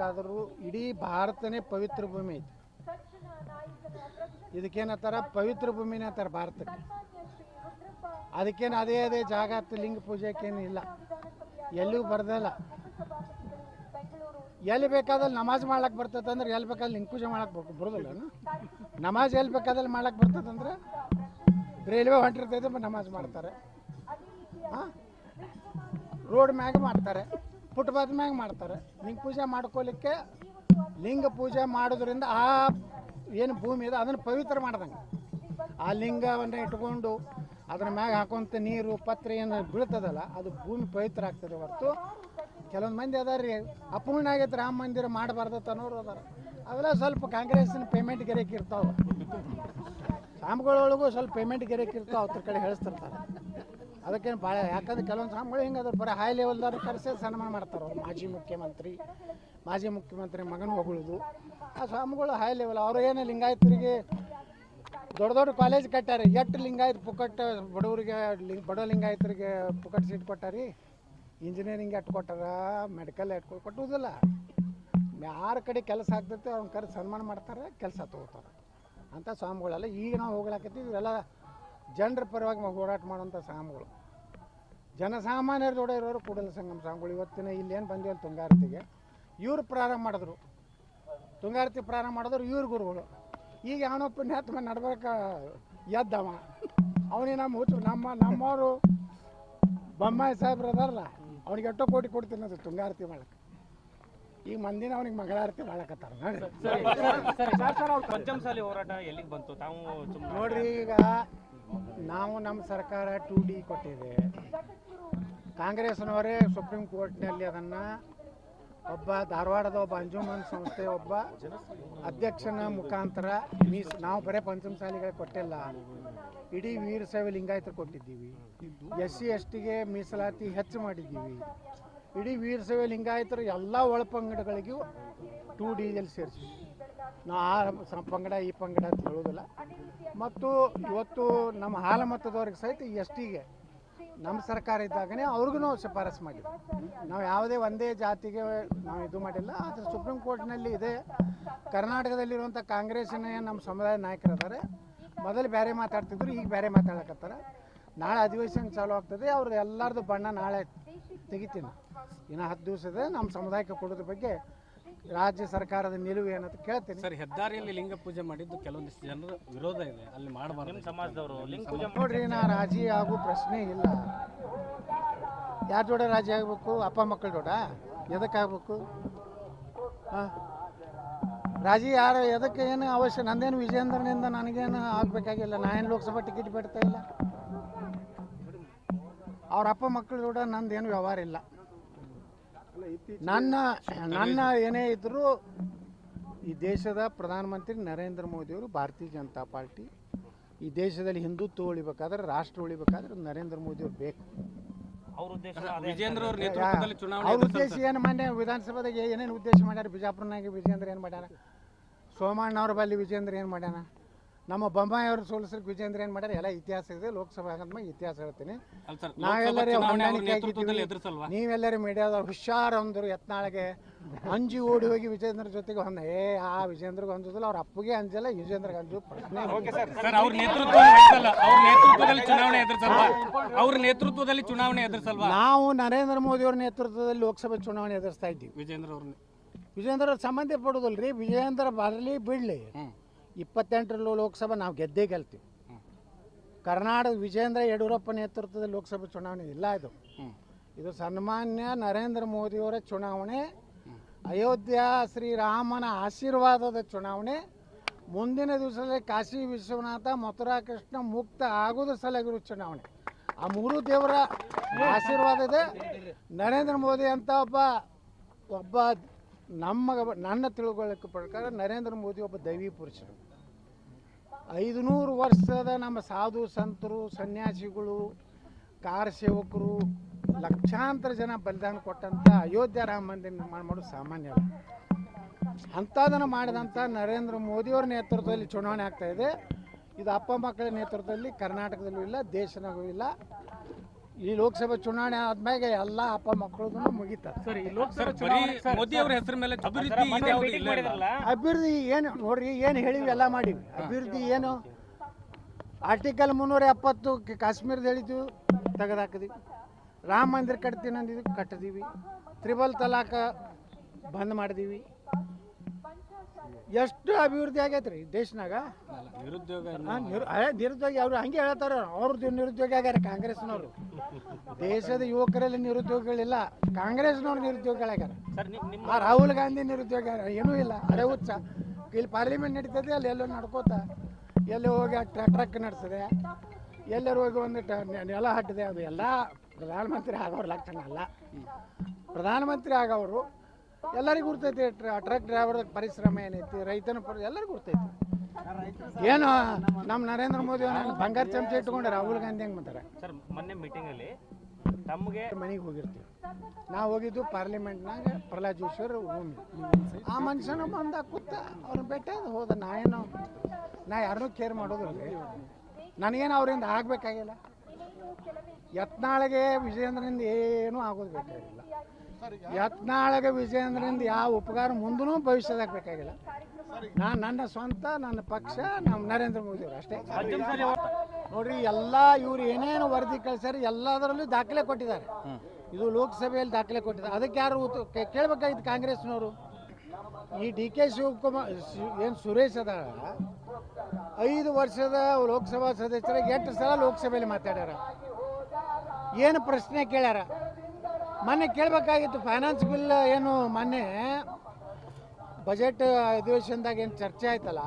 ಹೇಳ್ಬೇಕಾದ್ರೂ ಇಡೀ ಭಾರತನೇ ಪವಿತ್ರ ಭೂಮಿ ಐತಿ. ಇದಕ್ಕೇನತ್ತಾರ? ಪವಿತ್ರ ಭೂಮಿನೇ ಅಂತಾರ ಭಾರತಕ್ಕೆ. ಅದಕ್ಕೇನು ಅದೇ ಅದೇ ಜಾಗ ಲಿಂಗ ಪೂಜೆಕ್ಕೇನು ಇಲ್ಲ. ಎಲ್ಲಿಗೂ ಬರ್ದಲ್ಲ. ಎಲ್ಲಿ ಬೇಕಾದಲ್ಲಿ ನಮಾಜ್ ಮಾಡ್ಲಕ್ಕೆ ಬರ್ತದಂದ್ರೆ ಎಲ್ಲಿ ಬೇಕಾದ್ರೆ ಲಿಂಗ ಪೂಜೆ ಮಾಡಕ್ಕೆ ಬರುದಿಲ್ಲ ನಮಾಜ್ ಎಲ್ಲಿ ಬೇಕಾದಲ್ಲಿ ಮಾಡ್ಲಕ್ಕೆ ಬರ್ತದಂದ್ರೆ ರೈಲ್ವೆ ಹೊಂಟಿರ್ತೈತೆ ನಮಾಜ್ ಮಾಡ್ತಾರೆ. ರೋಡ್ ಮ್ಯಾಗ ಮಾಡ್ತಾರೆ. ಫುಟ್ಪಾತ್ ಮ್ಯಾಗ ಮಾಡ್ತಾರೆ. ಲಿಂಗ ಪೂಜೆ ಮಾಡ್ಕೊಲಿಕ್ಕೆ ಲಿಂಗ ಪೂಜೆ ಮಾಡೋದ್ರಿಂದ ಆ ಏನು ಭೂಮಿ ಇದೆ, ಅದನ್ನು ಪವಿತ್ರ ಮಾಡ್ದಂಗೆ. ಆ ಲಿಂಗವನ್ನು ಇಟ್ಕೊಂಡು ಅದ್ರ ಮ್ಯಾಗ ಹಾಕೊಂತ ನೀರು, ಪತ್ರೆ ಏನು ಬೀಳ್ತದಲ್ಲ, ಅದು ಭೂಮಿ ಪವಿತ್ರ ಆಗ್ತದೆ ಹೊರತು. ಕೆಲವೊಂದು ಮಂದಿ ಅದಾರ ರೀ ಅಪೂರ್ಣ ಆಗೈತೆ ರಾಮ ಮಂದಿರ ಮಾಡಬಾರ್ದು ಅನ್ನೋರು ಅದಾರ. ಅವೆಲ್ಲ ಸ್ವಲ್ಪ ಕಾಂಗ್ರೆಸ್ನ ಪೇಮೆಂಟ್ ಗೆರೆಕ್ ಇರ್ತಾವೆ. ರಾಮಗಳೊಳಗೂ ಸ್ವಲ್ಪ ಪೇಮೆಂಟ್ ಗೆರೆಕ್ ಇರ್ತಾವೆ, ಅವ್ರ ಕಡೆ ಹೇಳಿಸ್ತಿರ್ತಾರೆ. ಅದಕ್ಕೇನು ಭಾಳ, ಯಾಕಂದ್ರೆ ಕೆಲವೊಂದು ಸ್ವಾಮಿಗಳು ಹಿಂಗೆ ಅದ್ರ ಬರೀ ಹೈ ಲೆವೆಲ್ದವ್ರು ಕರೆಸಿ ಸನ್ಮಾನ ಮಾಡ್ತಾರೆ ಅವ್ರು. ಮಾಜಿ ಮುಖ್ಯಮಂತ್ರಿ ಮಾಜಿ ಮುಖ್ಯಮಂತ್ರಿ ಮಗನ ಹೊಗಳುದು. ಆ ಸ್ವಾಮಿಗಳು ಹೈ ಲೆವೆಲ್ ಅವ್ರು ಏನು ಲಿಂಗಾಯತರಿಗೆ ದೊಡ್ಡ ದೊಡ್ಡ ಕಾಲೇಜ್ ಕಟ್ಟಾರೆ. ಎಷ್ಟು ಲಿಂಗಾಯತ್ ಪುಕಟ್ ಬಡವರಿಗೆ, ಲಿಂಗ್, ಬಡ ಲಿಂಗಾಯತರಿಗೆ ಪುಕಟ್ ಸೀಟ್ ಕೊಟ್ಟಾರಿ? ಇಂಜಿನಿಯರಿಂಗ್ ಎಟ್ಟು ಕೊಟ್ಟಾರ ಮೆಡಿಕಲ್ ಎಟ್ಟು ಕೊಟ್ಟುವುದಿಲ್ಲ ಯಾರ ಕಡೆ ಕೆಲಸ ಆಗ್ತೈತೆ ಅವ್ನ ಕರೆ ಸನ್ಮಾನ ಮಾಡ್ತಾರೆ, ಕೆಲಸ ತಗೋತಾರೆ. ಅಂತ ಸ್ವಾಮಿಗಳೆಲ್ಲ ಈಗ ನಾವು ಹೋಗ್ಲಾಕತ್ತಿ ಇವರೆಲ್ಲ ಜನರ ಪರವಾಗಿ ಹೋರಾಟ ಮಾಡುವಂಥ ಸಾಮಗಳು. ಜನಸಾಮಾನ್ಯರ ಜೋಡ ಇರೋರು ಕೂಡಲ ಸಂಗಮ ಸಾಂಗ್ಗಳು ಇವತ್ತಿನ ಇಲ್ಲೇನು ಬಂದಿವಲ್ಲ ತುಂಗಾರತಿಗೆ, ಇವ್ರು ಪ್ರಾರಂಭ ಮಾಡಿದ್ರು. ತುಂಗಾರತಿ ಪ್ರಾರಂಭ ಮಾಡಿದ್ರು ಇವ್ರ ಗುರುಗಳು. ಈಗ ಯಾವನೋ ಪುಣ್ಯಾತ್ಮ ನಡ್ಬೇಕ ಎದ್ದವ. ಅವನಿಗೆ ನಮ್ಮ ಹುಚ್ಚು, ನಮ್ಮ, ನಮ್ಮವರು ಬೊಮ್ಮಾಯಿ ಸಾಹೇಬ್ರು ಅದಾರಲ್ಲ, ಅವ್ನಿಗೆ ಎಷ್ಟೋ ಕೋಟಿ ಕೊಡ್ತೀನಿ ಅದು ತುಂಗಾರತಿ ಮಾಡಕ್ಕೆ ಈಗ ಮಂದಿನ ಅವ್ನಿಗೆ ಮಂಗಳಾರತಿ ಮಾಡಕತ್ತಾರ ನೋಡಿ ಪಂಚಮಸಾಲಿ ಹೋರಾಟ ಎಲ್ಲಿಗೆ ಬಂತು? ತಾವು ನೋಡ್ರಿ ಈಗ ನಾವು ನಮ್ಮ ಸರ್ಕಾರ ಟು ಡಿ ಕೊಟ್ಟಿದೆ. ಕಾಂಗ್ರೆಸ್ನವರೇ ಸುಪ್ರೀಂ ಕೋರ್ಟ್ನಲ್ಲಿ ಅದನ್ನು ಒಬ್ಬ ಧಾರವಾಡದ ಒಬ್ಬ ಅಂಜುಮನ್ ಸಂಸ್ಥೆ ಒಬ್ಬ ಅಧ್ಯಕ್ಷನ ಮುಖಾಂತರ ಮೀಸ್ ನಾವು ಬರೇ ಪಂಚಮಸಾಲಿಗಳಿಗೆ ಕೊಟ್ಟಿಲ್ಲ. ಇಡೀ ವೀರಶೈವ ಲಿಂಗಾಯತ ಕೊಟ್ಟಿದ್ದೀವಿ. ಎಸ್ ಸಿ ಎಸ್ ಟಿಗೆ ಮೀಸಲಾತಿ ಹೆಚ್ಚು ಮಾಡಿದ್ದೀವಿ. ಇಡೀ ವೀರಶೈವ ಲಿಂಗಾಯತರು ಎಲ್ಲ ಒಳ ಪಂಗಡಗಳಿಗೂ ಟೂ ಡಿಯಲ್ಲಿ ಸೇರಿಸಿ. ನಾ ಆ ಸ- ಪಂಗಡ, ಈ ಪಂಗಡ ಅಂತ ಹೇಳೋದಿಲ್ಲ ಮತ್ತು ಇವತ್ತು ನಮ್ಮ ಹಾಲ ಮತದವ್ರಿಗೆ ಸಹಿತ ಎಸ್ ಟಿಗೆ ನಮ್ಮ ಸರ್ಕಾರ ಇದ್ದಾಗನೇ ಅವ್ರಿಗೂ ಶಿಫಾರಸು ಮಾಡಿದ್ವಿ. ನಾವು ಯಾವುದೇ ಒಂದೇ ಜಾತಿಗೆ ನಾವು ಇದು ಮಾಡಿಲ್ಲ, ಆದರೆ ಸುಪ್ರೀಂ ಕೋರ್ಟ್ನಲ್ಲಿ ಇದೆ. ಕರ್ನಾಟಕದಲ್ಲಿರುವಂಥ ಕಾಂಗ್ರೆಸ್ಸಿನ ನಮ್ಮ ಸಮುದಾಯ ನಾಯಕರಿದ್ದಾರೆ. ಮೊದಲು ಬೇರೆ ಮಾತಾಡ್ತಿದ್ರು, ಈಗ ಬೇರೆ ಮಾತಾಡಕತ್ತಾರ. ನಾಳೆ ಅಧಿವೇಶನ ಚಾಲು ಆಗ್ತದೆ, ಅವ್ರದ್ದು ಎಲ್ಲರದು ಬಣ್ಣ ನಾಳೆ ತೆಗಿತೀನಿ. ಇನ್ನು ಹತ್ತು ದಿವಸದ ಇದೆ ನಮ್ಮ ಸಮುದಾಯಕ್ಕೆ ಕೊಡೋದ್ರ ಬಗ್ಗೆ ರಾಜ್ಯ ಸರ್ಕಾರದ ನಿಲುವು ಏನಂತ ಕೇಳ್ತೀನಿ. ಸರ್ ಹೆದ್ದಾರಿಯಲ್ಲಿ ಲಿಂಗ ಪೂಜೆ ಮಾಡಿದ್ದು ಕೆಲವೊಂದಿಷ್ಟು ಜನರ ವಿರೋಧ ಇದೆ ಅಲ್ಲಿ ಮಾಡಬಾರ್ದು. ನಿಮ್ಮ ಸಮಾಜದವರು ಲಿಂಗ ಪೂಜೆ ನೋಡ್ರಿ ನಾ ರಾಜಿ ಆಗೋ ಪ್ರಶ್ನೆ ಇಲ್ಲ. ಯಾರ ಜೋಡ ರಾಜಿ ಆಗಬೇಕು? ಅಪ್ಪ ಮಕ್ಕಳ ಜೋಡ? ಎದಕ್ಕೆ ಆಗ್ಬೇಕು? ಹಾಂ? ರಾಜಿ ಯಾರು ಎದಕ್ಕೆ ಏನು ಅವಶ್ಯ? ನಂದೇನು ವಿಜೇಂದ್ರನಿಂದ ನನಗೇನು ಆಗಬೇಕಾಗಿಲ್ಲ? ನಾ ಏನು ಲೋಕಸಭಾ ಟಿಕೆಟ್ ಬಿಡ್ತಾ ಇಲ್ಲ? ಅವ್ರ ಅಪ್ಪ ಮಕ್ಕಳ ಜೋಡ ನಂದೇನು ವ್ಯವಹಾರ ಇಲ್ಲ. ನನ್ನ ನನ್ನ ಏನೇ ಇದ್ದರೂ ಈ ದೇಶದ ಪ್ರಧಾನಮಂತ್ರಿ ನರೇಂದ್ರ ಮೋದಿಯವರು ಭಾರತೀಯ ಜನತಾ ಪಾರ್ಟಿ ಈ ದೇಶದಲ್ಲಿ ಹಿಂದುತ್ವ ಉಳಿಬೇಕಾದ್ರೆ ರಾಷ್ಟ್ರ ಉಳಿಬೇಕಾದ್ರೆ ನರೇಂದ್ರ ಮೋದಿಯವ್ರು ಬೇಕು. ಅವ್ರ ಉದ್ದೇಶ ಅದೇ ವಿಜೇಂದ್ರ ಅವ್ರ ನೇತೃತ್ವದಲ್ಲಿ ಚುನಾವಣೆ ಅವ್ರ ಉದ್ದೇಶ ಏನು ಮೊನ್ನೆ ವಿಧಾನಸಭಾದಾಗ ಏನೇನು ಉದ್ದೇಶ ಮಾಡ್ಯಾರ? ಬಿಜಾಪುರನಾಗ ವಿಜೇಂದ್ರ ಏನು ಮಾಡ್ಯಾರ? ಸೋಮಣ್ಣ ಅವ್ರ ಬಲ್ಲಿ ವಿಜೇಂದ್ರ ಏನು ಮಾಡ್ಯಾನ? ನಮ್ಮ ಬೊಮ್ಮಾಯಿ ಅವ್ರು ಸೋಲಿಸ್ಲಿಕ್ಕೆ ವಿಜೇಂದ್ರ ಏನು ಮಾಡ್ಯಾರ? ಎಲ್ಲ ಇತಿಹಾಸ ಇದೆ ಲೋಕಸಭೆ ಅಂದ್ಮೇಲೆ ಇತಿಹಾಸ ಹೇಳ್ತೀನಿ. ನಾವೆಲ್ಲರೂ ಹೊಂದಾಣಿಕೆ ಆಗಿದ್ದೀವಿ. ಮೀಡಿಯಾದ ಹುಷಾರ್ ಅಂದರು ಯತ್ನಾಳಿಗೆ ಅಂಜಿ ಓಡಿ ಹೋಗಿ ವಿಜೇಂದ್ರ ಜೊತೆಗೆ ಹೊಂದ ಏ ಆ ವಿಜೇಂದ್ರಗೆ ಹೊಂದಿದಿಲ್ಲ ಅವ್ರ ಅಪ್ಪಗೆ ಅಂಜಲ್ಲ ವಿಜೇಂದ್ರಗೆ ಅಂಜು ಪ್ರಶ್ನೆ ಸರ್ ಅವ್ರ ನೇತೃತ್ವ ಅವ್ರ ನೇತೃತ್ವದಲ್ಲಿ ಚುನಾವಣೆ ಎದುರಿಸಲ್ವಾ? ಅವ್ರ ನೇತೃತ್ವದಲ್ಲಿ ಚುನಾವಣೆ ಎದುರಿಸಲ್ವಾ? ನಾವು ನರೇಂದ್ರ ಮೋದಿ ಅವ್ರ ನೇತೃತ್ವದಲ್ಲಿ ಲೋಕಸಭೆ ಚುನಾವಣೆ ಎದುರಿಸ್ತಾ ಇದ್ದೀವಿ. ವಿಜೇಂದ್ರ ಅವ್ರ ವಿಜೇಂದ್ರ ಸಂಬಂಧ ಪಡೋದಲ್ರಿ ವಿಜೇಂದ್ರ ಬರಲಿ ಬಿಡಲಿ. ಇಪ್ಪತ್ತೆಂಟರ ಲೋಕಸಭೆ ನಾವು ಗೆದ್ದೇ ಗೆಲ್ತೀವಿ. ಕರ್ನಾಟಕ ವಿಜೇಂದ್ರ ಯಡಿಯೂರಪ್ಪ ನೇತೃತ್ವದ ಲೋಕಸಭೆ ಚುನಾವಣೆ ಇಲ್ಲ ಇದು. ಇದು ಸನ್ಮಾನ್ಯ ನರೇಂದ್ರ ಮೋದಿಯವರ ಚುನಾವಣೆ ಅಯೋಧ್ಯ ಶ್ರೀರಾಮನ ಆಶೀರ್ವಾದದ ಚುನಾವಣೆ ಮುಂದಿನ ದಿವಸದಲ್ಲಿ ಕಾಶಿ ವಿಶ್ವನಾಥ ಮಥುರಾ ಕೃಷ್ಣ ಮುಕ್ತ ಆಗೋದು ಸಲಗಿರೋ ಚುನಾವಣೆ. ಆ ಮೂರು ದೇವರ ಆಶೀರ್ವಾದ ಇದೆ. ನರೇಂದ್ರ ಮೋದಿ ಅಂತ ಒಬ್ಬ ಒಬ್ಬ ನಮ್ಮ ನನ್ನ ತಿಳುವಳಿಕೆ ಪ್ರಕಾರ ನರೇಂದ್ರ ಮೋದಿ ಒಬ್ಬ ದೈವಿ ಪುರುಷರು. ಐದುನೂರು ವರ್ಷದ ನಮ್ಮ ಸಾಧು ಸಂತರು, ಸನ್ಯಾಸಿಗಳು, ಕಾರ ಸೇವಕರು, ಲಕ್ಷಾಂತರ ಜನ ಬಲಿದಾನ ಕೊಟ್ಟಂಥ ಅಯೋಧ್ಯ ರಾಮ ಮಂದಿರ ನಿರ್ಮಾಣ ಮಾಡೋದು ಸಾಮಾನ್ಯ. ಅಂಥದನ್ನು ಮಾಡಿದಂಥ ನರೇಂದ್ರ ಮೋದಿಯವರ ನೇತೃತ್ವದಲ್ಲಿ ಚುನಾವಣೆ ಆಗ್ತಾ ಇದೆ. ಇದು ಅಪ್ಪ ಮಕ್ಕಳ ನೇತೃತ್ವದಲ್ಲಿ ಕರ್ನಾಟಕದಲ್ಲೂ ಇಲ್ಲ ದೇಶನಾಗೂ ಇಲ್ಲ. ಈ ಲೋಕಸಭೆ ಚುನಾವಣೆ ಆದ್ಮೇಲೆ ಎಲ್ಲ ಅಪ್ಪ ಮಕ್ಕಳು ಮುಗಿತಾರೆ ಸರ್ ಮೋದಿ ಅವರ ಹೆಸರ ಮೇಲೆ ಅಭಿವೃದ್ಧಿ ಇಲ್ಲ. ಮಾಡಿದ್ರಲ್ಲ? ಏನು ನೋಡ್ರಿ ಏನು ಹೇಳಿವಿ ಎಲ್ಲ ಮಾಡಿವಿ ಅಭಿವೃದ್ಧಿ ಏನು? ಆರ್ಟಿಕಲ್ ಮುನ್ನೂರ ಎಪ್ಪತ್ತು ಕ- ಕಾಶ್ಮೀರದ ಹೇಳಿದ್ವಿ ತೆಗೆದಾಕಿದೀವಿ. ರಾಮ ಮಂದಿರ ಕಟ್ತೀನಿ ಅಂದಿದ್ವಿ ಕಟ್ಟಿದೀವಿ ತ್ರಿಬಲ್ ತಲಾಕ ಬಂದ್ ಮಾಡಿದೀವಿ. ಎಷ್ಟು ಅಭಿವೃದ್ಧಿ ಆಗೈತೆ ರೀ ದೇಶನಾಗ? ನಿರುದ್ಯೋಗ ನಿರುದ್ಯೋಗಿ ಅವರು ಹಂಗೆ ಹೇಳ್ತಾರ ಅವ್ರದ್ದು ನಿರುದ್ಯೋಗಿ ಆಗ್ಯಾರ ಕಾಂಗ್ರೆಸ್ನವರು. ದೇಶದ ಯುವಕರಲ್ಲಿ ನಿರುದ್ಯೋಗಿಗಳಿಲ್ಲ ಕಾಂಗ್ರೆಸ್ನವ್ರು ನಿರುದ್ಯೋಗಿಗಳಾಗ್ಯಾರ ಆ ರಾಹುಲ್ ಗಾಂಧಿ ನಿರುದ್ಯೋಗ ಏನೂ ಇಲ್ಲ ಅರೆ ಹುಚ್ಚ. ಇಲ್ಲಿ ಪಾರ್ಲಿಮೆಂಟ್ ನಡೀತದೆ ಅಲ್ಲಿ ಎಲ್ಲೋ ನಡ್ಕೋತ ಎಲ್ಲಿ ಹೋಗಿ ಟ್ರಕ್ ನಡೆಸಿದೆ ಎಲ್ಲರೂ ಹೋಗಿ ಒಂದು ನೆಲ ಹಟ್ಟಿದೆ ಅದು ಎಲ್ಲ ಪ್ರಧಾನಮಂತ್ರಿ ಆಗೋರು ಲಕ್ಷಣ ಅಲ್ಲ. ಪ್ರಧಾನಮಂತ್ರಿ ಆಗೋರು ಎಲ್ಲರಿಗೂ ಗುರ್ತೈತಿ ಟ್ರ- ಟ್ರಕ್ ಡ್ರೈವರ್ ಪರಿಶ್ರಮ ಏನೈತಿ ರೈತನ ಪರಿ ಎಲ್ಲರಿಗೂ ಗುರ್ತೈತಿ. ಏನು ನಮ್ಮ ನರೇಂದ್ರ ಮೋದಿ ಅವ್ರು ಬಂಗಾರ ಚಮಚ ಇಟ್ಕೊಂಡು ರಾಹುಲ್ ಗಾಂಧಿ ಹೆಂಗ್ ಮಾಡ್ತಾರೆ? ಸರ್ ಮೊನ್ನೆ ಮೀಟಿಂಗ್ ಅಲ್ಲಿ ತಮಗೆ ಮನೆಗೆ ಹೋಗಿರ್ತೀವಿ. ನಾ ಹೋಗಿದ್ದು ಪಾರ್ಲಿಮೆಂಟ್ನಾಗ ಪ್ರಹ್ಲಾದ್ ಜೋಶಿ ಅವ್ರ ಭೂಮಿ. ಆ ಮನುಷ್ಯನ ಬಂದ ಕೂತ ಅವ್ರನ್ನ ಭೇಟಿ ಆದ ಹೋದ. ನಾ ಏನು ನಾ ಯಾರನ್ನೂ ಕೇರ್ ಮಾಡೋದಿಲ್ಲ. ನನಗೇನು ಅವರಿಂದ ಆಗಬೇಕಾಗಿಲ್ಲ. ಯತ್ನಾಳಿಗೆ ವಿಜಯೇಂದ್ರನಿಂದ ಏನೂ ಆಗೋದು ಬೇಕಾಗಿಲ್ಲ. ಯತ್ನಾಳಿಗೆ ವಿಜಯೇಂದ್ರಿಂದ ಯಾವ ಉಪಕಾರ ಮುಂದೂ ಭವಿಷ್ಯದಾಗ ಬೇಕಾಗಿಲ್ಲ. ನಾನು ನನ್ನ ಸ್ವಂತ ನನ್ನ ಪಕ್ಷ ನಮ್ಮ ನರೇಂದ್ರ ಮೋದಿ ಅವರು ಅಷ್ಟೇ. ನೋಡ್ರಿ ಎಲ್ಲ ಇವ್ರು ಏನೇನು ವರದಿ ಕಳಿಸ್ಯಾರ ಎಲ್ಲದರಲ್ಲೂ ದಾಖಲೆ ಕೊಟ್ಟಿದ್ದಾರೆ. ಇದು ಲೋಕಸಭೆಯಲ್ಲಿ ದಾಖಲೆ ಕೊಟ್ಟಿದ್ದಾರೆ. ಅದಕ್ಕೆ ಯಾರು ಕೇಳಬೇಕಾಗಿತ್ತು ಕಾಂಗ್ರೆಸ್ನವರು? ಈ ಡಿ ಕೆ ಶಿವಕುಮಾರ್ ಏನು ಸುರೇಶ್ ಅದ ಐದು ವರ್ಷದ ಲೋಕಸಭಾ ಸದಸ್ಯರಾಗ ಎಂಟು ಸಲ ಲೋಕಸಭೆಯಲ್ಲಿ ಮಾತಾಡ್ಯಾರ. ಏನು ಪ್ರಶ್ನೆ ಕೇಳ್ಯಾರ? ಮೊನ್ನೆ ಕೇಳಬೇಕಾಗಿತ್ತು ಫೈನಾನ್ಸ್ ಬಿಲ್ ಏನು ಮೊನ್ನೆ ಬಜೆಟ್ ಅಧಿವೇಶನದಾಗ ಏನು ಚರ್ಚೆ ಆಯ್ತಲ್ಲ?